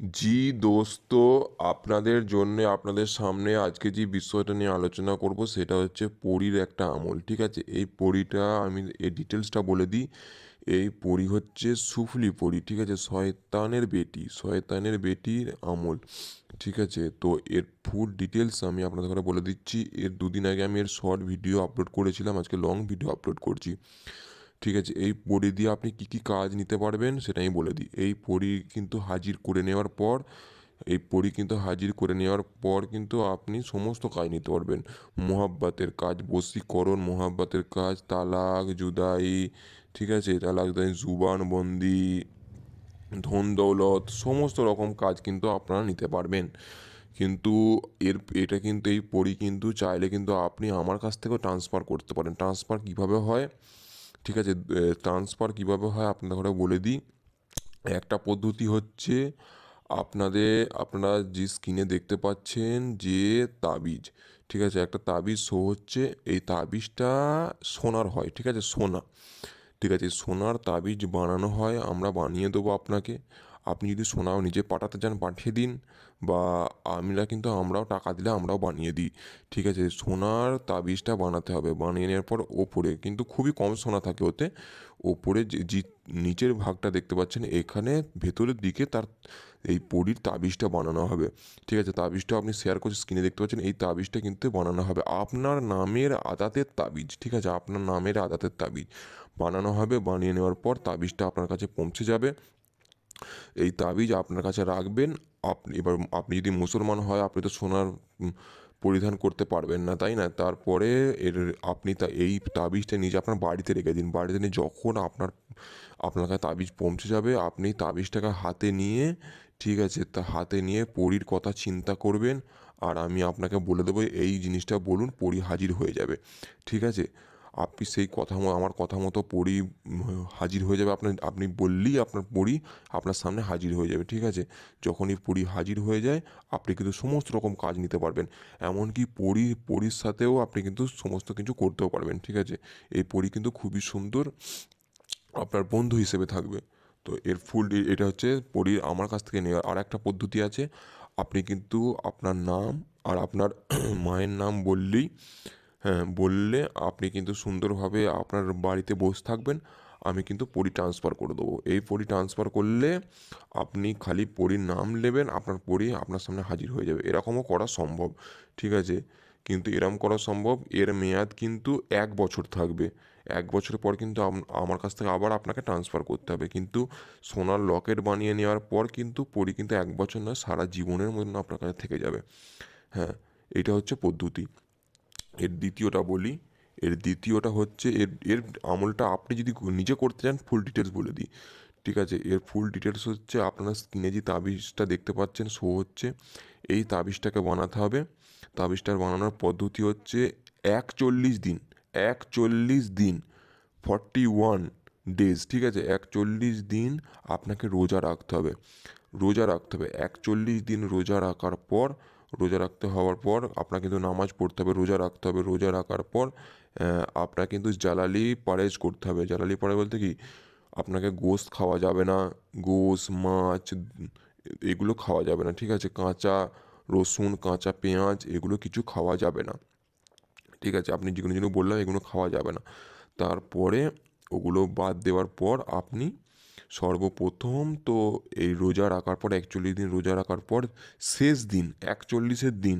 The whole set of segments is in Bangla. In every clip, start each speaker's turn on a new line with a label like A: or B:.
A: জি দোস্ত, আপনাদের জন্যে আপনাদের সামনে আজকে যে বিষয়টা নিয়ে আলোচনা করব সেটা হচ্ছে পরীর একটা আমল, ঠিক আছে? এই পরীটা আমি এই ডিটেলসটা বলে দিই। এই পরী হচ্ছে সুফলি পরী, ঠিক আছে? শয়তানের বেটি, শয়তানের বেটির আমল, ঠিক আছে? তো এর ফুল ডিটেলস আমি আপনাদের ঘরে বলে দিচ্ছি। এর দুদিন আগে আমি এর শর্ট ভিডিও আপলোড করেছিলাম, আজকে লং ভিডিও আপলোড করছি। ঠিক আছে, এই পরি দিয়ে আপনি কি কি কাজ নিতে পারবেন সেটা আমি বলে দিই। এই পরি কিন্তু হাজির করে নেওয়ার পর, এই পরি কিন্তু হাজির করে নেওয়ার পর কিন্তু আপনি সমস্ত কাজ নিতে পারবেন। মোহাব্বাতের কাজ, বশীকরণ মোহাব্বাতের কাজ, তালাক, জুদাই, ঠিক আছে, তালাক, জুদাই, জুবান বন্দি, ধন দৌলত, সমস্ত রকম কাজ কিন্তু আপনারা নিতে পারবেন। কিন্তু এর, এটা কিন্তু, এই পরি কিন্তু চাইলে কিন্তু আপনি আমার কাছ থেকেও ট্রান্সফার করতে পারেন। ট্রান্সফার কীভাবে হয়? ঠিক আছে ট্রান্সফার কীভাবে হয় আপনাদের ওটা বলে দিই। একটা পদ্ধতি হচ্ছে আপনাদের, আপনারা যে স্ক্রিনে দেখতে পাচ্ছেন যে তাবিজ, ঠিক আছে, একটা তাবিজ শো হচ্ছে, এই তাবিজটা সোনার হয়, ঠিক আছে, সোনা, ঠিক আছে, সোনার তাবিজ বানানো হয়, আমরা বানিয়ে দেবো আপনাকে। আপনি যদি সোনাও নিজে পাঠাতে চান, পাঠিয়ে দিন বা আমরা কিন্তু আমরাও টাকা দিলে আমরাও বানিয়ে দিই। ঠিক আছে, সোনার তাবিজটা বানাতে হবে। বানিয়ে নেওয়ার পর ওপরে কিন্তু খুবই কম সোনা থাকে ওতে। ওপরে যে নিচের ভাগটা দেখতে পাচ্ছেন, এখানে ভেতরের দিকে তার এই পরির তাবিজটা বানানো হবে। ঠিক আছে, তাবিজটা আপনি শেয়ার করছে স্ক্রিনে দেখতে পাচ্ছেন, এই তাবিজটা কিন্তু বানানো হবে। আপনার নামের আদাতের তাবিজ, ঠিক আছে, আপনার নামের আদাতের তাবিজ। বানানো হবে, বানিয়ে নেওয়ার পর তাবিজটা আপনার কাছে পৌঁছে যাবে। এই তাবিজ আপনার কাছে রাখবেন। আপনি এবার আপনি যদি মুসলমান হয়, আপনি তো সোনার পরিধান করতে পারবেন না, তাই না? তারপরে এর আপনি তা, এই তাবিজটা নিজে আপনার বাড়িতে রেখে দিন। বাড়িতে নিয়ে যখন আপনার আপনার কাছে তাবিজ পৌঁছে যাবে, আপনি তাবিজটাকে হাতে নিয়ে, ঠিক আছে, তা হাতে নিয়ে পরীর কথা চিন্তা করবেন। আর আমি আপনাকে বলে দেবো, এই জিনিসটা বলুন, পরী হাজির হয়ে যাবে। ঠিক আছে? আপনি সেই কথা আমার কথা মতো পড়ি, হাজির হয়ে যাবে। আপনার, আপনি বললেই আপনার পড়ি, আপনার সামনে হাজির হয়ে যাবে, ঠিক আছে? যখনই পড়ি হাজির হয়ে যায়, আপনি কিন্তু সমস্ত রকম কাজ নিতে পারবেন। এমনকি পড়ি, পড়ির সাথেও আপনি কিন্তু সমস্ত কিছু করতেও পারবেন, ঠিক আছে? এই পড়ি কিন্তু খুবই সুন্দর, আপনার বন্ধু হিসেবে থাকবে। তো এর ফুল এটা হচ্ছে পরীর আমার কাছ থেকে নেওয়ার আর একটা পদ্ধতি আছে। আপনি কিন্তু আপনার নাম আর আপনার মায়ের নাম বললেই হ্যাঁ বললে আপনি কিন্তু সুন্দরভাবে আপনার বাড়িতে বসে থাকবেন, আমি কিন্তু পরি ট্রান্সফার করে দেবো। এই পরি ট্রান্সফার করলে আপনি খালি পরির নাম নেবেন, আপনার পরি আপনার সামনে হাজির হয়ে যাবে। এরকমও করা সম্ভব, ঠিক আছে? কিন্তু এরম করা সম্ভব, এর মেয়াদ কিন্তু এক বছর থাকবে। এক বছর পর কিন্তু আমার কাছ থেকে আবার আপনাকে ট্রান্সফার করতে হবে। কিন্তু সোনার লকেট বানিয়ে নেওয়ার পর কিন্তু পরি কিন্তু এক বছর নয়, সারা জীবনের মতন আপনার কাছে থেকে যাবে। হ্যাঁ এটা হচ্ছে পদ্ধতি। এর দ্বিতীয়টা বলি, এর দ্বিতীয়টা হচ্ছে এর এর আমলটা আপনি যদি নিজে করতে চান ফুল ডিটেলস বলে দিই। ঠিক আছে? এর ফুল ডিটেলস হচ্ছে আপনার স্ক্রিনে যে তাবিজটা দেখতে পাচ্ছেন শো হচ্ছে, এই তাবিজটাকে বানাতে হবে। তাবিজটার বানানোর পদ্ধতি হচ্ছে একচল্লিশ দিন একচল্লিশ দিন ফর্টি ওয়ান ডেজ ঠিক আছে? একচল্লিশ দিন আপনাকে রোজা রাখতে হবে। রোজা রাখতে হবে। একচল্লিশ দিন রোজা রাখার পর রোজা রাখতে হওয়ার পর আপনার কিন্তু নামাজ পড়তে হবে, রোজা রাখতে হবে, রোজা রাখার পর আপনার কিন্তু জালালি পারেজ করতে হবে। জালালি পারে বলতে কি? আপনাকে গোস্ত খাওয়া যাবে না গোস মাছ, এগুলো খাওয়া যাবে না, ঠিক আছে? কাঁচা রসুন, কাঁচা পেঁয়াজ, এগুলো কিছু খাওয়া যাবে না, ঠিক আছে? আপনি যেগুলো যেগুলো বললাম এগুলো খাওয়া যাবে না। তারপরে ওগুলো বাদ দেওয়ার পর আপনি সর্বপ্রথম তো এই রোজা রাখার পর, একচল্লিশ দিন রোজা রাখার পর শেষ দিন, একচল্লিশের দিন,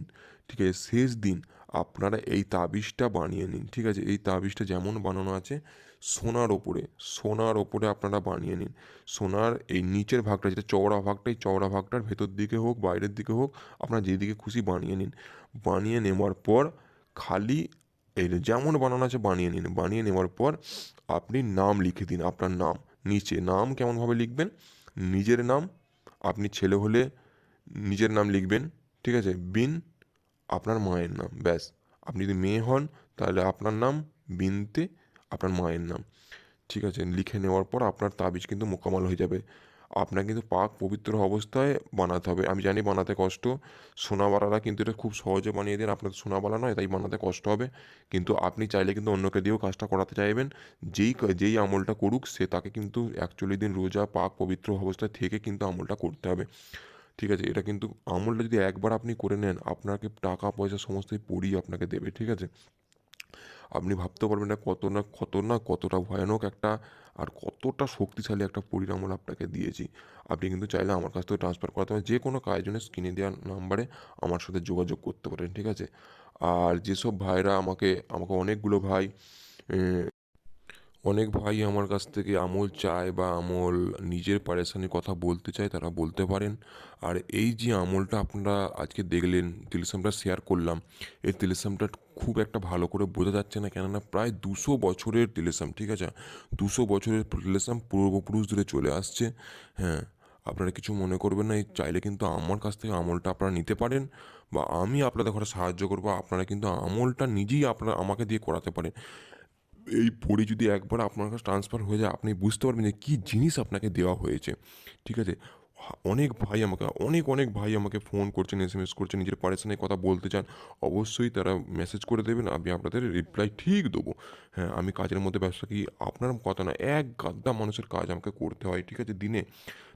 A: ঠিক আছে, শেষ দিন আপনারা এই তাবিজটা বানিয়ে নিন, ঠিক আছে, এই তাবিজটা যেমন বানানো আছে সোনার ওপরে সোনার ওপরে আপনারা বানিয়ে নিন। সোনার এই নিচের ভাগটা, যেটা চওড়া ভাগটা এই চওড়া ভাগটার ভেতর দিকে হোক, বাইরের দিকে হোক, আপনারা যেদিকে খুশি বানিয়ে নিন। বানিয়ে নেওয়ার পর খালি এই যেমন বানানো আছে বানিয়ে নিন। বানিয়ে নেওয়ার পর আপনি নাম লিখে দিন, আপনার নাম। নিচে নাম কেমনভাবে লিখবেন? নিজের নাম, আপনি ছেলে হলে নিজের নাম লিখবেন, ঠিক আছে? বিন, আপনার মায়ের নাম, ব্যাস। আপনি যদি মেয়ে হন, তাহলে আপনার নাম, বিনতে আপনার মায়ের নাম, ঠিক আছে? লিখে নেওয়ার পর আপনার তাবিজ কিন্তু মোকামাল হয়ে যাবে। আপনার কিন্তু পাক পবিত্র অবস্থায় বানাতে হবে। আমি জানি বানাতে কষ্ট। সোনাবালারা কিন্তু এটা খুব সহজে বানিয়ে দেন। আপনার সোনাবালা নয়, তাই বানাতে কষ্ট হবে। কিন্তু আপনি চাইলে কিন্তু অন্যকে দিয়েও কাজটা করাতে চাইবেন। যেই যেই আমলটা করুক, সে তাকে কিন্তু একচল্লিশ দিন রোজা পাক পবিত্র অবস্থায় থেকে কিন্তু আমলটা করতে হবে। ঠিক আছে? এটা কিন্তু আমলটা যদি একবার আপনি করে নেন, আপনাকে টাকা পয়সা সমস্তই পড়ি আপনাকে দেবে। ঠিক আছে? আপনি ভাবতে পারবেন না কত না কত না কতটা ভয়ানক একটা আর কতটা শক্তিশালী একটা পরিণামল আপনাকে দিয়েছি। আপনি কিন্তু চাইলে আমার কাছ থেকে ট্রান্সফার করাতে পারেন। যে কোনো কাজের জন্য স্ক্রিনে দেওয়ার নাম্বারে আমার সাথে যোগাযোগ করতে পারেন, ঠিক আছে? আর যেসব ভাইরা আমাকে আমাকে অনেকগুলো ভাই অনেক ভাই আমার কাছ থেকে আমল চায় বা আমল নিজের পারেশানির কথা বলতে চায়, তারা বলতে পারেন। আর এই যে আমলটা আপনারা আজকে দেখলেন, তিলসামটা শেয়ার করলাম, এই তিলসামটা খুব একটা ভালো করে বোঝা যাচ্ছে না, কেননা প্রায় দুশো বছরের তিলসাম, ঠিক আছে? দুশো বছরের তিলসাম পূর্বপুরুষ ধরে চলে আসছে হ্যাঁ? আপনারা কিছু মনে করবেন না, এই চাইলে কিন্তু আমার কাছ থেকে আমলটা আপনারা নিতে পারেন বা আমি আপনাদের ঘরে সাহায্য করব, আপনারা কিন্তু আমলটা নিজেই আপনারা আমাকে দিয়ে করাতে পারেন। এই পড়ি যদি একবার আপনার কাছে ট্রান্সফার হয়ে যায়, আপনি বুঝতে পারবেন যে কী জিনিস আপনাকে দেওয়া হয়েছে। ঠিক আছে? অনেক ভাই আমাকে, অনেক অনেক ভাই আমাকে ফোন করছেন এস এম এস করছেন, নিজের পারেশানের কথা বলতে চান। অবশ্যই তারা মেসেজ করে দেবেন, আমি আপনাদের রিপ্লাই ঠিক দেবো। হ্যাঁ আমি কাজের মধ্যে ব্যবসা কি আপনার কথা না, এক গাদ্দা মানুষের কাজ আমাকে করতে হয়, ঠিক আছে, দিনে।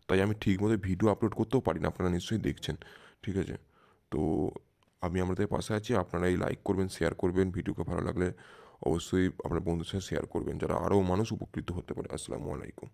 A: তাই আমি ঠিকমতো ভিডিও আপলোড করতেও পারি না, আপনারা নিশ্চয়ই দেখছেন। ঠিক আছে? তো আমি আমাদের পাশে আছি আপনারা এই লাইক করবেন শেয়ার করবেন ভিডিওকে ভালো লাগলে অবশ্যই আপনার বন্ধুর সাথে শেয়ার করবেন যারা আরও মানুষ উপকৃত হতে পারে। আসসালামু আলাইকুম।